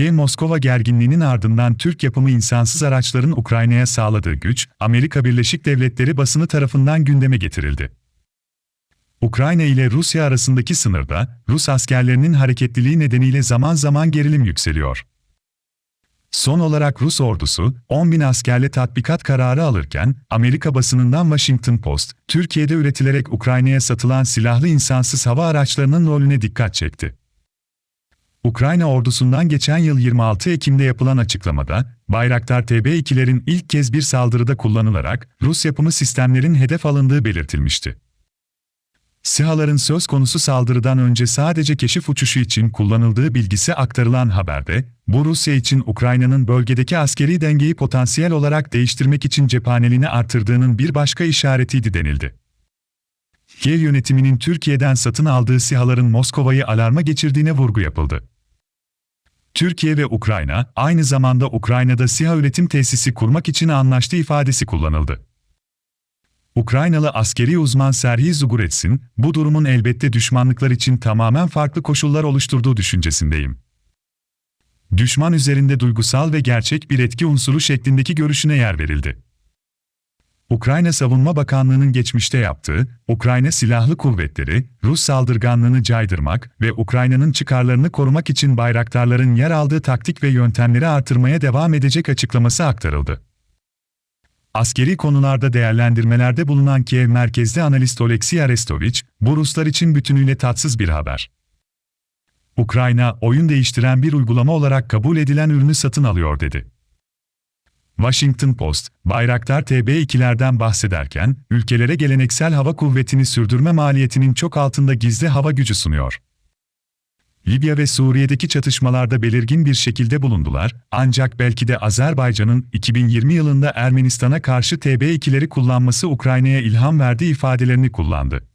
Kiev-Moskova gerginliğinin ardından Türk yapımı insansız araçların Ukrayna'ya sağladığı güç, Amerika Birleşik Devletleri basını tarafından gündeme getirildi. Ukrayna ile Rusya arasındaki sınırda, Rus askerlerinin hareketliliği nedeniyle zaman zaman gerilim yükseliyor. Son olarak Rus ordusu, 10 bin askerle tatbikat kararı alırken, Amerika basınından Washington Post, Türkiye'de üretilerek Ukrayna'ya satılan silahlı insansız hava araçlarının rolüne dikkat çekti. Ukrayna ordusundan geçen yıl 26 Ekim'de yapılan açıklamada, Bayraktar TB2'lerin ilk kez bir saldırıda kullanılarak Rus yapımı sistemlerin hedef alındığı belirtilmişti. SİHA'ların söz konusu saldırıdan önce sadece keşif uçuşu için kullanıldığı bilgisi aktarılan haberde, bu Rusya için Ukrayna'nın bölgedeki askeri dengeyi potansiyel olarak değiştirmek için cephaneliğini artırdığının bir başka işaretiydi denildi. Kiev yönetiminin Türkiye'den satın aldığı SİHA'ların Moskova'yı alarma geçirdiğine vurgu yapıldı. Türkiye ve Ukrayna, aynı zamanda Ukrayna'da SİHA üretim tesisi kurmak için anlaştı ifadesi kullanıldı. Ukraynalı askeri uzman Serhiy Zugurets'in, bu durumun elbette düşmanlıklar için tamamen farklı koşullar oluşturduğu düşüncesindeyim. Düşman üzerinde duygusal ve gerçek bir etki unsuru şeklindeki görüşüne yer verildi. Ukrayna Savunma Bakanlığı'nın geçmişte yaptığı, Ukrayna Silahlı Kuvvetleri, Rus saldırganlığını caydırmak ve Ukrayna'nın çıkarlarını korumak için bayraktarların yer aldığı taktik ve yöntemleri artırmaya devam edecek açıklaması aktarıldı. Askeri konularda değerlendirmelerde bulunan Kiev merkezli analist Oleksiy Arestovich, bu Ruslar için bütünüyle tatsız bir haber. Ukrayna, oyun değiştiren bir uygulama olarak kabul edilen ürünü satın alıyor dedi. Washington Post, Bayraktar TB2'lerden bahsederken, ülkelere geleneksel hava kuvvetini sürdürme maliyetinin çok altında gizli hava gücü sunuyor. Libya ve Suriye'deki çatışmalarda belirgin bir şekilde bulundular, ancak belki de Azerbaycan'ın 2020 yılında Ermenistan'a karşı TB2'leri kullanması Ukrayna'ya ilham verdiği ifadelerini kullandı.